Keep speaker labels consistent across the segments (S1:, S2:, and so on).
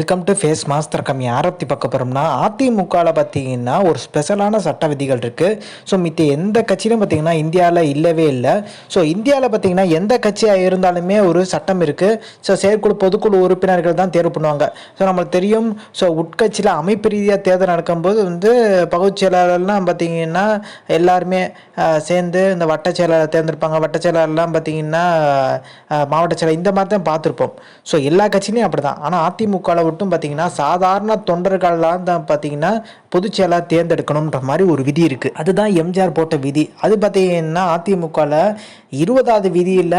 S1: Welcome to face master கம்மி ஆரத்தி பார்க்க போகிறோம்னா அதிமுகவில் பார்த்தீங்கன்னா ஒரு ஸ்பெஷலான சட்ட விதிகள் இருக்குது ஸோ மித்த எந்த கட்சியிலும் பார்த்தீங்கன்னா இந்தியாவில் இல்லவே இல்லை. ஸோ இந்தியாவில் பார்த்தீங்கன்னா எந்த கட்சியாக இருந்தாலுமே ஒரு சட்டம் இருக்குது ஸோ செயற்குழு பொதுக்குழு உறுப்பினர்கள் தான் தேர்வு பண்ணுவாங்க. ஸோ நம்மளுக்கு தெரியும். ஸோ உட்கட்சியில் அமைப்பு ரீதியாக தேர்தல் நடக்கும்போது வந்து பகுதி செயலாளர்லாம் பார்த்தீங்கன்னா எல்லாருமே சேர்ந்து இந்த வட்ட செயலாளர் தேர்ந்தெடுப்பாங்க. வட்ட செயலாளர்லாம் பார்த்தீங்கன்னா மாவட்ட செயலாளர் இந்த மாதிரி தான் பார்த்துருப்போம். ஸோ எல்லா கட்சியிலையும் அப்படி தான் ஆனால் அதிமுகவில் மட்டும் பார்த்தீங்கன்னா சாதாரண தொண்டர்கள்லாம் தான் பார்த்தீங்கன்னா பொதுச்செயலாக தேர்ந்தெடுக்கணுன்ற மாதிரி ஒரு விதி இருக்குது அதுதான் எம்ஜிஆர் போட்ட விதி. அது பார்த்தீங்கன்னா அதிமுகவில் இருபதாவது விதியில்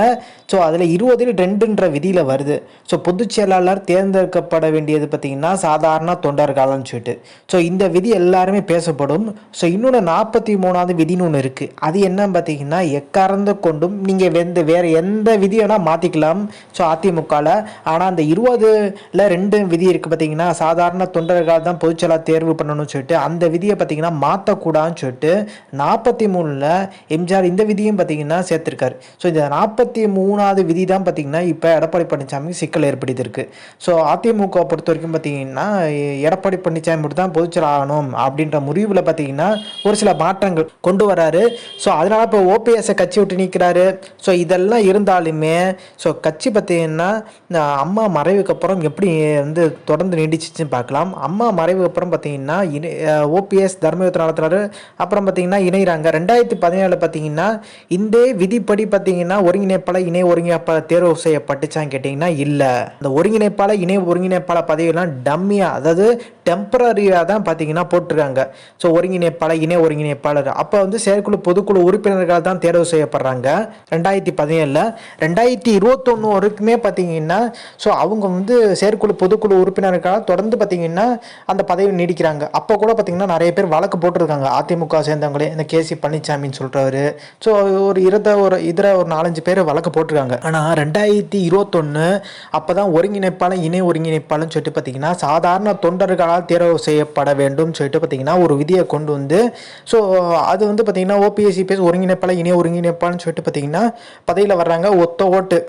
S1: ஸோ அதில் இருபதில் ரெண்டுன்ற விதியில் வருது. ஸோ பொதுச் செயலாளர் தேர்ந்தெடுக்கப்பட வேண்டியது பார்த்திங்கன்னா சாதாரண தொண்டர்கள்னு சொல்லிட்டு. ஸோ இந்த விதி எல்லாருமே பேசப்படும். ஸோ இன்னொன்று நாற்பத்தி மூணாவது விதின்னு ஒன்று இருக்குது அது என்னன்னு பார்த்தீங்கன்னா எக்காரந்த கொண்டும் நீங்கள் வெந்த வேறு எந்த விதி வேணால் மாற்றிக்கலாம் ஸோ அதிமுகவில் ஆனால் அந்த இருபதில் ரெண்டு விதி இருக்குது பார்த்தீங்கன்னா சாதாரண தொண்டர்கள் தான் பொதுச்செயலாளர் தேர்வு பண்ணணும்னு சொல்லிட்டு அந்த விதியை பார்த்தீங்கன்னா மாற்றக்கூடாதுன்னு சொல்லிட்டு நாற்பத்தி மூணில் எம்ஜிஆர் இந்த விதியும் பார்த்தீங்கன்னா சேர்த்துருக்காரு ஸோ இந்த நாற்பத்தி மூணாவது விதி தான் பார்த்தீங்கன்னா இப்போ எடப்பாடி பழனிசாமி சிக்கல் ஏற்படுத்தியிருக்கு. ஸோ அதிமுக பொறுத்த வரைக்கும் பார்த்தீங்கன்னா எடப்பாடி பழனிசாமி மட்டும் தான் பொதுச்செயலாளர் ஆகணும் அப்படின்ற முடிவில் பார்த்தீங்கன்னா ஒரு சில மாற்றங்கள் கொண்டு வராரு. ஸோ அதனால் இப்போ ஓபிஎஸ்ஸை கட்சி விட்டு நீக்கிறாரு. ஸோ இதெல்லாம் இருந்தாலுமே ஸோ கட்சி பார்த்தீங்கன்னா இந்த அம்மா மறைவுக்கு அப்புறம் எப்படி வந்து தொடர்ந்து நீடிச்சிச்சுன்னு பார்க்கலாம். அம்மா மறைவுக்கு அப்புறம் பார்த்தீங்கன்னா இணை ஓபிஎஸ் தர்மயுத்தம் நடத்துறாரு. அப்புறம் பார்த்தீங்கன்னா இணைகிறாங்க ரெண்டாயிரத்தி பதினேழு பார்த்தீங்கன்னா இந்த விதி இப்படி பார்த்தீங்கன்னா ஒருங்கிணைப்பாளர் இணை ஒருங்கிணைப்பாளர் தேர்வு செய்யப்பட்டுச்சான்னு கேட்டிங்கன்னா இல்லை. அந்த ஒருங்கிணைப்பாளர் இணை ஒருங்கிணைப்பாளர் பதவியெல்லாம் டம்மியாக அதாவது டெம்பரரியாக தான் பார்த்தீங்கன்னா போட்டிருக்காங்க. ஸோ ஒருங்கிணைப்பாளர் இணை ஒருங்கிணைப்பாளர். அப்போ வந்து செயற்குழு பொதுக்குழு உறுப்பினர்கள் தான் தேர்வு செய்யப்படுறாங்க. ரெண்டாயிரத்தி பதினேழில். ரெண்டாயிரத்தி இருபத்தொன்று வரைக்குமே பார்த்தீங்கன்னா ஸோ அவங்க வந்து செயற்குழு பொதுக்குழு உறுப்பினர்களாக தொடர்ந்து பார்த்தீங்கன்னா அந்த பதவி நீடிக்கிறாங்க. அப்போ கூட பார்த்தீங்கன்னா நிறைய பேர் வழக்கு போட்டிருக்காங்க. அதிமுக சேர்ந்தவங்களே இந்த கேசி பழனிசாமின்னு சொல்கிறவர் ஸோ ஒரு இருபத்த ஒரு இதில் ஒரு நாலஞ்சு பேர் வழக்கு போட்டிருக்காங்க. ஆனால் ரெண்டாயிரத்தி இருபத்தொன்று அப்போ தான் ஒருங்கிணைப்பாளர் இணை ஒருங்கிணைப்பாளர்னு சொல்லிட்டு பார்த்தீங்கன்னா சாதாரண தொண்டர்களால் தேர்வு செய்யப்பட வேண்டும் சொல்லிட்டு பார்த்தீங்கன்னா ஒரு விதியை கொண்டு வந்து ஸோ அது வந்து பார்த்தீங்கன்னா ஓபிஎஸ்சி பேஸ் ஒருங்கிணைப்பாளர் இணை ஒருங்கிணைப்பாளர்னு சொல்லிட்டு பார்த்தீங்கன்னா பதவியில் வர்றாங்க ஒத்த ஓட்டு.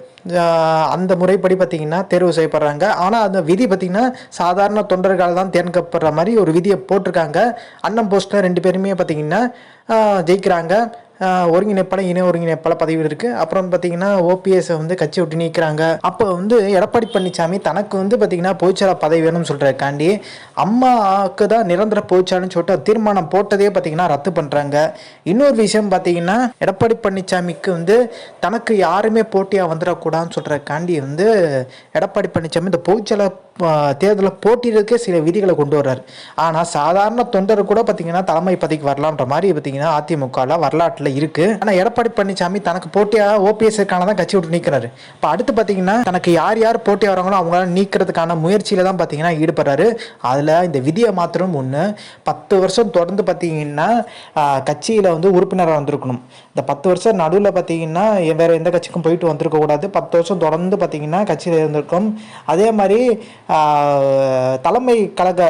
S1: அந்த முறைப்படி பார்த்தீங்கன்னா தேர்வு செய்யப்படுறாங்க. ஆனால் அந்த விதி பார்த்தீங்கன்னா சாதாரண தொண்டர்களால் தான் தேர்ந்தெடுக்கப்படுற மாதிரி ஒரு விதியை போட்டிருக்காங்க. அண்ணன் போஸ்ட்டில் ரெண்டு பேருமே பார்த்தீங்கன்னா ஜெயிக்கிறாங்க. ஒருங்கிணைப்பாளர் இணை ஒருங்கிணைப்பாளர் பதவி இருக்குது அப்புறம் பார்த்தீங்கன்னா ஓபிஎஸ் வந்து கட்சி விட்டு நீக்கிறாங்க. அப்போ வந்து எடப்பாடி பழனிசாமி தனக்கு வந்து பார்த்தீங்கன்னா பொதுச்செயலாளர் பதவி வேணும்னு சொல்கிறக்காண்டி அம்மாவுக்கு தான் நிரந்தர பொதுச்செயலாளர்னு சொல்லிட்டு தீர்மானம் போட்டதே பார்த்தீங்கன்னா ரத்து பண்ணுறாங்க இன்னொரு விஷயம் பார்த்தீங்கன்னா எடப்பாடி பழனிசாமிக்கு வந்து தனக்கு யாருமே போட்டியாக வந்துடக்கூடாதுன்னு சொல்கிறக்காண்டி வந்து எடப்பாடி பழனிசாமி இந்த பொதுச்செயலாளர் தேர்தலில் போட்டியிடறதுக்கே சில விதிகளை கொண்டு வர்றாரு. ஆனால் சாதாரண தொண்டர் கூட பார்த்தீங்கன்னா தலைமை பதவிக்கு வரலான்ற மாதிரி பார்த்தீங்கன்னா அதிமுகவில் வரலாற்றில் இருக்குது ஆனால் எடப்பாடி பழனிசாமி தனக்கு போட்டியாக ஓபிஎஸ்க்கான தான் கட்சி விட்டு நீக்கிறாரு. இப்போ அடுத்து பார்த்தீங்கன்னா தனக்கு யார் யார் போட்டி வராங்களோ அவங்களால நீக்கிறதுக்கான முயற்சியில் தான் பார்த்தீங்கன்னா ஈடுபடுறாரு. அதில் இந்த விதியை மாத்திரம் ஒன்று பத்து வருஷம் தொடர்ந்து பார்த்தீங்கன்னா கட்சியில் வந்து உறுப்பினராக வந்திருக்கணும். இந்த பத்து வருஷம் நடுவில் பார்த்தீங்கன்னா வேறு எந்த கட்சிக்கும் போயிட்டு வந்திருக்கக்கூடாது பத்து வருஷம் தொடர்ந்து பார்த்தீங்கன்னா கட்சியில் இருந்திருக்கும் அதே மாதிரி தலைமை கழக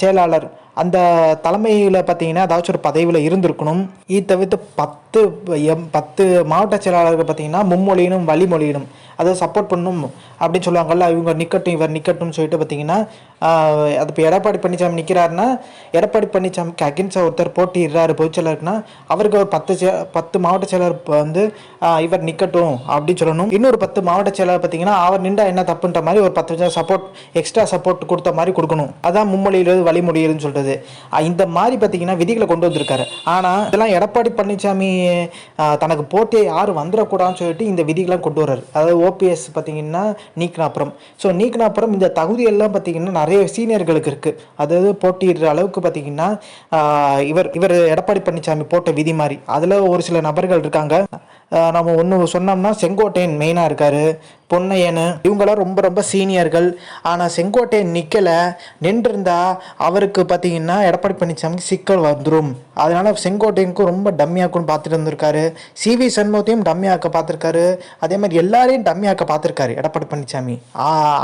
S1: செயலாளர் அந்த தலைமையில் பார்த்தீங்கன்னா ஏதாச்சும் ஒரு பதவியில் இருந்திருக்கணும். இது தவிர்த்து பத்து எம் பத்து மாவட்ட செயலாளர்கள் பார்த்தீங்கன்னா மும்மொழியினும் வழிமொழியினும் அதை சப்போர்ட் பண்ணும் அப்படின்னு சொல்லுவாங்கல்ல இவங்க நிக்கட்டும் இவர் நிக்கட்டும்னு சொல்லிட்டு பார்த்தீங்கன்னா அது இப்போ எடப்பாடி பழனிசாமி நிற்கிறாருன்னா எடப்பாடி பழனிசாமிக்கு அகென்ஸ்டாக ஒருத்தர் போட்டிடுறாரு பொதுச்செயலருக்குன்னா அவருக்கு ஒரு பத்து செ பத்து மாவட்ட செயலர் வந்து இவர் நிற்கட்டும் அப்படின்னு சொல்லணும். இன்னொரு பத்து மாவட்ட செயலர் பார்த்தீங்கன்னா அவர் நின்றா என்ன தப்புன்ற மாதிரி ஒரு பத்து சப்போர்ட் எக்ஸ்ட்ரா சப்போர்ட் கொடுத்த மாதிரி கொடுக்கணும். அதான் மும்மொழியிலிருந்து வழிமொழியில்னு சொல்கிறது இந்த மாதிரி பார்த்தீங்கன்னா விதிகளை கொண்டு வந்திருக்காரு. ஆனால் இதெல்லாம் எடப்பாடி பழனிசாமி தனக்கு போட்டியை யாரும் வந்துடக்கூடாதுன்னு சொல்லிட்டு இந்த விதிகள்லாம் கொண்டு வர்றாரு. அதாவது ஓபிஎஸ் பார்த்தீங்கன்னா நீக்கின அப்புறம். ஸோ நீக்கின அப்புறம் இந்த தகுதியெல்லாம் பார்த்தீங்கன்னா நிறைய சீனியர்களுக்கு இருக்குது அதாவது போட்டியிடுற அளவுக்கு பார்த்தீங்கன்னா இவர் இவர் எடப்பாடி பழனிசாமி போட்ட விதி மாதிரி. அதில் ஒரு சில நபர்கள் இருக்காங்க. நம்ம ஒன்று சொன்னோம்னா செங்கோட்டையன் மெயினாக இருக்கார். பொன்னையன் இவங்களாம் ரொம்ப ரொம்ப சீனியர்கள். ஆனால் செங்கோட்டையன் நிற்கலை நின்றிருந்தா அவருக்கு பார்த்தீங்கன்னா எடப்பாடி பழனிசாமிக்கு சிக்கல் வந்துடும் அதனால் செங்கோட்டையனுக்கும் ரொம்ப டம்மியாக்குன்னு பார்த்துட்டு இருந்திருக்காரு சிவி சண்முகத்தையும் டம்மியாக்க பார்த்துருக்காரு அதே மாதிரி எல்லாரையும் டம்மியாக்க பார்த்துருக்காரு எடப்பாடி பழனிசாமி.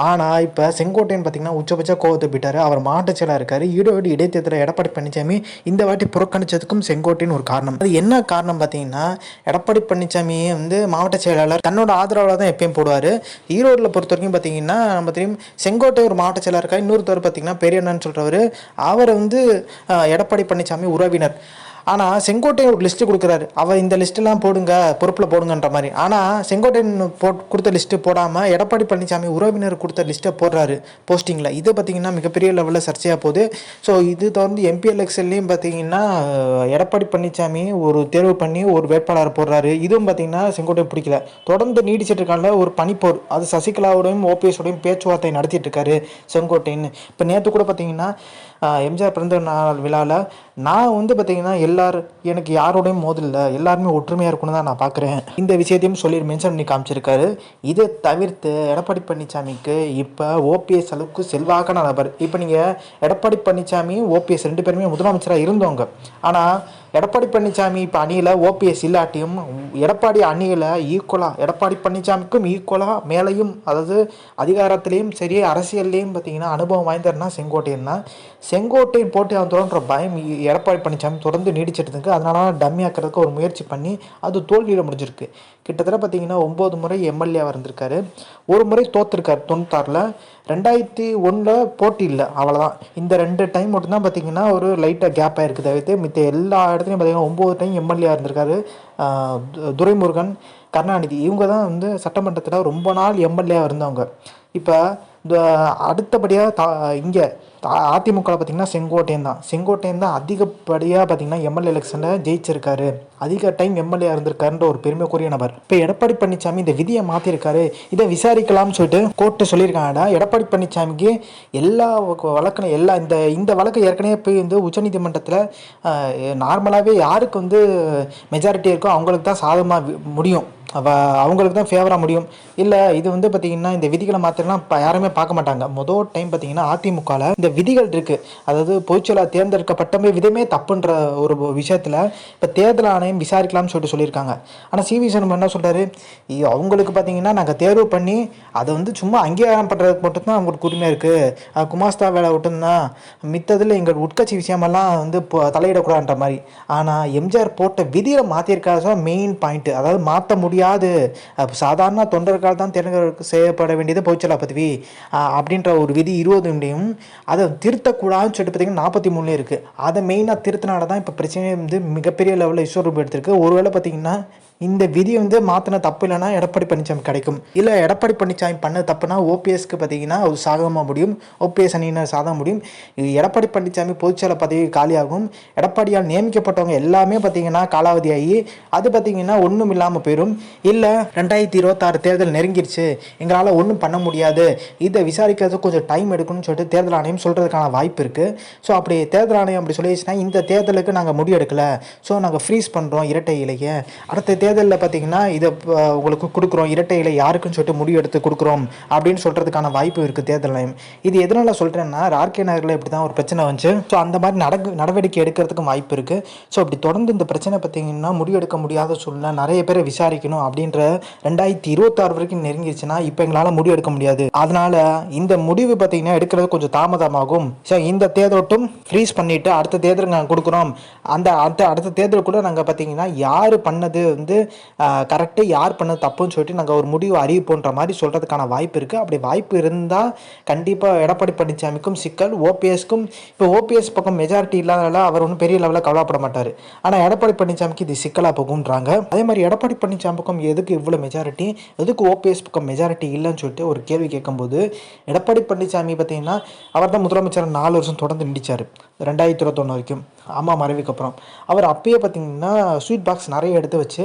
S1: ஆனால் இப்போ செங்கோட்டையன் பார்த்தீங்கன்னா உச்சபட்ச கோவத்தை போயிட்டார். அவர் மாவட்ட இருக்கார். இருக்காரு ஈரோடு இடைத்தேர்தலில் எடப்பாடி பழனிசாமி இந்த வாட்டி புறக்கணிச்சதுக்கும் செங்கோட்டையன் ஒரு காரணம். அது என்ன காரணம் பார்த்தீங்கன்னா எடப்பாடி பழனிசாமி வந்து மாவட்ட செயலாளர் தன்னோட ஆதரவில் தான் எப்பயும் போடுவார். ஈரோட்டில் பொறுத்த வரைக்கும் பார்த்தீங்கன்னா நம்ம தெரியும் செங்கோட்டை ஒரு மாவட்ட செயலாக இருக்கா இன்னொருத்தர் பார்த்தீங்கன்னா பெரியண்ணன்னு சொல்கிறவர் அவரை வந்து எடப்பாடி பழனிசாமி உறவினர். ஆனால் செங்கோட்டையன் ஒரு லிஸ்ட்டு கொடுக்குறாரு. அவர் இந்த லிஸ்ட்டெல்லாம் போடுங்க பொறுப்பில் போடுங்கன்ற மாதிரி. ஆனால் செங்கோட்டையன் போட் கொடுத்த லிஸ்ட்டு போடாமல் எடப்பாடி பழனிசாமி உறவினர் கொடுத்த லிஸ்ட்டை போடுறாரு போஸ்டிங்கில் இது பார்த்திங்கன்னா மிகப்பெரிய லெவலில் சர்ச்சையாக போகுது. ஸோ இது தொடர்ந்து எம்பி எலெக்ஷன்லேயும் பார்த்தீங்கன்னா எடப்பாடி பழனிசாமி ஒரு தேர்வு பண்ணி ஒரு வேட்பாளர் போடுறாரு. இதுவும் பார்த்திங்கன்னா செங்கோட்டையன் பிடிக்கல. தொடர்ந்து நீடிச்சிட்டு இருக்காங்க ஒரு பனிப்போர். அது சசிகலாவோடையும் ஓபிஎஸோடையும் பேச்சுவார்த்தை நடத்திட்டு இருக்காரு செங்கோட்டையன். இப்போ நேற்று கூட பார்த்தீங்கன்னா எம்ஜிஆர் பிறந்த நாள் விழாவில் நான் வந்து பார்த்தீங்கன்னா எல்லார் எனக்கு யாரோடையும் மோதல எல்லாருமே ஒற்றுமையாக இருக்குன்னு தான் நான் பார்க்குறேன் இந்த விஷயத்தையும் சொல்லி மென்ஷன் பண்ணி காமிச்சிருக்காரு. இதை தவிர்த்து எடப்பாடி பழனிசாமிக்கு இப்போ ஓபிஎஸ் அளவுக்கு செல்வாக்கான நபர். இப்போ நீங்கள் எடப்பாடி பழனிசாமி ஓபிஎஸ் ரெண்டு பேருமே முதலமைச்சராக இருந்தவங்க. ஆனால் எடப்பாடி பழனிசாமி இப்போ அணியில் ஓபிஎஸ் இல்லாட்டியும் எடப்பாடி அணியில் ஈக்குவலாக எடப்பாடி பழனிசாமிக்கும் ஈக்குவலாக மேலையும் அதாவது அதிகாரத்திலையும் சரி அரசியல்லையும் பார்த்தீங்கன்னா அனுபவம் வாய்ந்தர்னா செங்கோட்டையன் தான். செங்கோட்டையன் போட்டி அவன் தொடர்ன்ற பயம் எடப்பாடி பழனிசாமி தொடர்ந்து நீடிச்சிட்டு இருக்கு அதனால டம்மி ஆக்கிறதுக்கு ஒரு முயற்சி பண்ணி அது தோல்வியில் முடிஞ்சிருக்கு. கிட்டத்தட்ட பார்த்தீங்கன்னா ஒம்பது முறை எம்எல்ஏவாக இருந்திருக்காரு ஒரு முறை தோத்துருக்காரு தொண்ணூத்தாறில். ரெண்டாயிரத்தி ஒன்றில் போட்டி இல்லை அவ்வளோதான் இந்த ரெண்டு டைம் மட்டும்தான் பார்த்தீங்கன்னா ஒரு லைட்டாக கேப் ஆகிருக்கு தவிர்த்து மித்த எல்லா இடத்துலையும் பார்த்தீங்கன்னா ஒம்பது டைம் எம்எல்ஏ இருந்திருக்காரு. துரைமுருகன் கருணாநிதி. இவங்க தான் வந்து சட்டமன்றத்தில் ரொம்ப நாள் எம்எல்ஏவாக இருந்தவங்க. இப்போ இந்த அடுத்தபடியாக தா இங்கே அதிமுகவில் பார்த்தீங்கன்னா செங்கோட்டையன் தான். செங்கோட்டையன் தான் அதிகப்படியாக பார்த்தீங்கன்னா எம்எல்ஏ எலெக்ஷனில் ஜெயிச்சிருக்காரு. அதிக டைம் எம்எல்ஏ இருந்திருக்காருன்ற ஒரு பெருமைக்குரிய நபர். இப்போ எடப்பாடி பழனிசாமி இந்த விதியை மாற்றிருக்காரு இதை விசாரிக்கலாம்னு சொல்லிட்டு கோர்ட்டு சொல்லியிருக்காங்கடா. எடப்பாடி பழனிசாமிக்கு எல்லா வழக்கின எல்லா இந்த இந்த வழக்கு ஏற்கனவே போய் வந்து உச்சநீதிமன்றத்தில் நார்மலாகவே யாருக்கு வந்து மெஜாரிட்டி இருக்கோ அவங்களுக்கு தான் சாதகமாக முடியும். அவ அவங்களுக்கு தான் ஃபேவராக முடியும். இல்லை இது வந்து பார்த்தீங்கன்னா இந்த விதிகளை மாத்திரலாம் இப்போ யாருமே பார்க்க மாட்டாங்க. மொதல் டைம் பார்த்தீங்கன்னா அதிமுகவில் இந்த விதிகள் இருக்குது அதாவது பொதுச்செயலாளர் தேர்ந்தெடுக்கப்பட்டமே விதமே தப்புன்ற ஒரு விஷயத்தில் இப்போ தேர்தல் ஆணையம் விசாரிக்கலாம்னு சொல்லிட்டு சொல்லியிருக்காங்க. ஆனால் சிவி சண்முகம் என்ன சொல்கிறாரு அவங்களுக்கு பார்த்தீங்கன்னா நாங்கள் தேர்வு பண்ணி அதை வந்து சும்மா அங்கீகாரம் பண்ணுறதுக்கு மட்டும்தான் அவங்களுக்கு உரிமை இருக்குது குமாஸ்தா வேலை மட்டும்தான் மித்ததில் எங்கள் உட்கட்சி விஷயமெல்லாம் வந்து இப்போ தலையிடக்கூடாதுன்ற மாதிரி. ஆனால் எம்ஜிஆர் போட்ட விதியை மாற்றிருக்காத மெயின் பாயிண்ட்டு அதாவது மாற்ற முடியும். அப்ப சாதாரண தொண்டர்கால் தான் தேர்ந்தெடுக்க செய்யப்பட வேண்டியது பொதுச்செயலா பதவி. அப்படின்ற ஒரு விதி இருபதுலையும் அதை திருத்தக்கூடாதுன்னு சொல்லிட்டு பார்த்தீங்கன்னா நாற்பத்தி மூணுலேயும் இருக்குது அதை மெயினாக திருத்தினால தான் இப்போ பிரச்சனை வந்து மிகப்பெரிய லெவலில் விஸ்வரூபம் எடுத்திருக்கு. ஒருவேளை பார்த்தீங்கன்னா இந்த விதி வந்து மாற்றின தப்பு இல்லைன்னா எடப்பாடி பழனிசாமி கிடைக்கும். இல்லை எடப்பாடி பழனிசாமி பண்ண தப்புனா ஓபிஎஸ்க்கு பார்த்தீங்கன்னா அது சாகமாக முடியும். ஓபிஎஸ் அணியினர் சாத முடியும். எடப்பாடி பழனிசாமி பொதுச்செயலர் பதவி காலியாகும். எடப்பாடியால் நியமிக்கப்பட்டவங்க எல்லாமே பார்த்தீங்கன்னா காலாவதியாகி அது பார்த்தீங்கன்னா ஒன்றும் இல்லாமல் போயிடும் இல்லை ரெண்டாயிரத்தி இருபத்தாறு தேர்தல் நெருங்கிருச்சு. எங்களால் ஒன்றும் பண்ண முடியாது. இதை விசாரிக்கிறதுக்கு கொஞ்சம் டைம் எடுக்கணும்னு சொல்லிட்டு தேர்தல் ஆணையம் சொல்கிறதுக்கான வாய்ப்பு இருக்குது ஸோ அப்படி தேர்தல் ஆணையம் அப்படி சொல்லிடுச்சுன்னா இந்த தேர்தலுக்கு நாங்கள் முடிவு எடுக்கலை. ஸோ நாங்கள் ஃப்ரீஸ் பண்ணுறோம் இரட்டை இலையை. அடுத்த தேர்தலில் பார்த்தீங்கன்னா இதை உங்களுக்கு கொடுக்குறோம் இரட்டை இலை யாருக்குன்னு சொல்லிட்டு முடிவு எடுத்து கொடுக்குறோம் அப்படின்னு சொல்கிறதுக்கான வாய்ப்பு இருக்குது தேர்தல் ஆணையம். இது எதனால் சொல்கிறேன்னா ஆர்கே நகரில் இப்படி தான் ஒரு பிரச்சனை வந்துச்சு. ஸோ அந்த மாதிரி நடக்கு நடவடிக்கை எடுக்கிறதுக்கும் வாய்ப்பு இருக்குது ஸோ அப்படி தொடர்ந்து இந்த பிரச்சனை பார்த்தீங்கன்னா முடிவெடுக்க முடியாத சூழ்நிலை நிறைய பேரை விசாரிக்கணும் அப்படின்ற ரெண்டாயிரத்தி இருபத்தாறு வரைக்கும் நெருங்கிருச்சுன்னா இப்போ எங்களால் முடிவு எடுக்க முடியாது. அதனால் இந்த முடிவு பார்த்தீங்கன்னா எடுக்கிறது கொஞ்சம் தாமதமாகும். ஸோ இந்த தேர்தலும் ஃப்ரீஸ் பண்ணிவிட்டு அடுத்த தேர்தல் நாங்கள் கொடுக்குறோம். அந்த அடுத்த அடுத்த தேர்தல் கூட நாங்கள் பார்த்தீங்கன்னா யார் பண்ணது வந்து கரெக்டாக யார் பண்ணது தப்புன்னு சொல்லிட்டு நாங்கள் ஒரு முடிவு அறிவிப்போன்ற மாதிரி சொல்கிறதுக்கான வாய்ப்பு இருக்குது அப்படி வாய்ப்பு இருந்தால் கண்டிப்பாக எடப்பாடி பழனிசாமிக்கும் சிக்கல் ஓபிஎஸ்க்கும் இப்போ ஓபிஎஸ் பக்கம் மெஜாரிட்டி இல்லாதனால அவர் ஒன்றும் பெரிய லெவலில் கவலைப்பட மாட்டார். ஆனால் எடப்பாடி பழனிசாமிக்கு இது சிக்கலாக போகுன்றாங்க அதே மாதிரி எடப்பாடி பழனிசாமி பக்கம் எதுக்கு இவ்வளோ மெஜாரிட்டி எதுக்கு ஓபிஎஸ் பக்கம் மெஜாரிட்டி இல்லைன்னு சொல்லிட்டு ஒரு கேள்வி கேட்கும்போது எடப்பாடி பழனிசாமி பார்த்தீங்கன்னா அவர் தான் முதலமைச்சர் நாலு வருஷம் தொடர்ந்து நீடிச்சார். ரெண்டாயிரத்தி இருபத்தொன்று வரைக்கும். அம்மா மறைவுக்கு அப்புறம். அவர் அப்பயே பார்த்தீங்கன்னா ஸ்வீட் பாக்ஸ் நிறைய எடுத்து வச்சு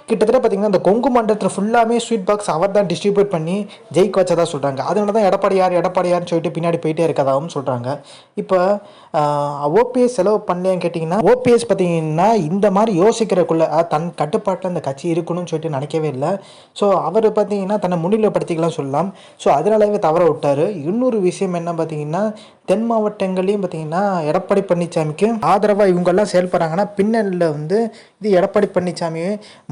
S1: கிட்டத்தட்ட பார்த்தீங்கன்னா இந்த கொங்கு மண்டலத்தில் ஃபுல்லாமே ஸ்வீட் பாக்ஸ் அவர் தான் டிஸ்ட்ரிபியூட் பண்ணி ஜெயிக்க வச்சதாக சொல்கிறாங்க அதனால தான் எடப்பாடியார் எடப்பாடியார்னு சொல்லிட்டு பின்னாடி போயிட்டே இருக்கதாகவும் சொல்கிறாங்க இப்போ ஓபிஎஸ் செலவு பண்ணலையான்னு கேட்டிங்கன்னா ஓபிஎஸ் பார்த்தீங்கன்னா இந்த மாதிரி யோசிக்கிறக்குள்ள தன் கட்டுப்பாட்டில் அந்த கட்சி இருக்கணும்னு சொல்லிட்டு நினைக்கவே இல்லை. ஸோ அவர் பார்த்தீங்கன்னா தன்னை முன்னிலைப்படுத்திக்கலாம் சொல்லலாம். ஸோ அதனாலவே தவற விட்டார். இன்னொரு விஷயம் என்ன பார்த்தீங்கன்னா தென் மாவட்டங்களையும் பார்த்தீங்கன்னா எடப்பாடி பழனிசாமிக்கு ஆதரவாக இவங்கெல்லாம் செயல்படுறாங்கன்னா பின்னணியில் வந்து இது எடப்பாடி பழனிசாமி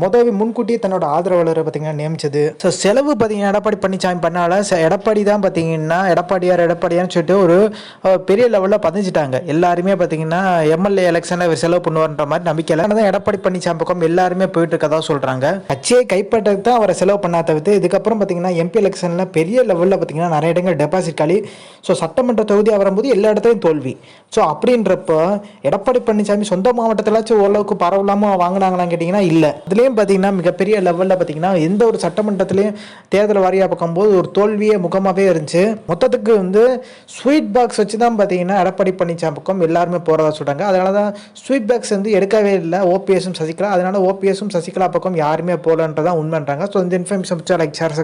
S1: முதல் முன்கூட்டியே தன்னோட ஆதரவாளரை பார்த்தீங்கன்னா நியமிச்சது. ஸோ செலவு பார்த்தீங்கன்னா எடப்பாடி பழனிசாமி பண்ணால எடப்பாடி தான் பார்த்தீங்கன்னா எடப்பாடியார் எடப்பாடியார்னு சொல்லிட்டு ஒரு பெரிய லெவலில் பதிஞ்சிட்டாங்க. எல்லாருமே பார்த்தீங்கன்னா எம்எல்ஏ எலெக்ஷனில் இவர் செலவு பண்ணுவார்ன்ற மாதிரி நம்பிக்கையில் ஆனால் தான் எடப்பாடி பழனிசாமி பக்கம் எல்லாருமே போயிட்டு இருக்கதா சொல்கிறாங்க கட்சியை கைப்பற்றதுக்கு தான் அவரை செலவு பண்ணா தவிர்த்து இதுக்கப்புறம் பார்த்தீங்கன்னா எம்பி எலெக்ஷனில் பெரிய லெவலில் பார்த்தீங்கன்னா நிறைய இடங்கள் டெபாசிட் காலி ஸோ சட்டமன்ற தொகுதி வரும்போது எல்லா இடத்துலையும் தோல்வி. ஸோ அப்படின்றப்போ எடப்பாடி பழனிசாமி சொந்த மாவட்டத்திலாச்சும் ஓரளவுக்கு பரவலாமல் வாங்கினாங்களான்னு கேட்டிங்கன்னா இல்லை. அதுலேயும் பார்த்தீங்கன்னா மிகப்பெரிய லெவலில் பார்த்தீங்கன்னா எந்த ஒரு சட்டமன்றத்திலையும் தேர்தல் வாரியாக பார்க்கும்போது ஒரு தோல்வியே முகமாகவே இருந்துச்சு. மொத்தத்துக்கு வந்து ஸ்வீட் பாக்ஸ் வச்சு தான் பார்த்தீங்கன்னா எடப்பாடி பழனிசாமி பக்கம் எல்லாருமே போகிறதா சொல்கிறாங்க அதனால தான் ஸ்வீட் பாக்ஸ் வந்து எடுக்கவே இல்லை. ஓபிஎஸும் சசிகலா அதனால ஓபிஎஸும் சசிகலா பக்கம் யாருமே போகலன்றதான் உண்மைன்றாங்க. ஸோ இந்த இன்ஃபர்மேஷன் லைக் ஷேர்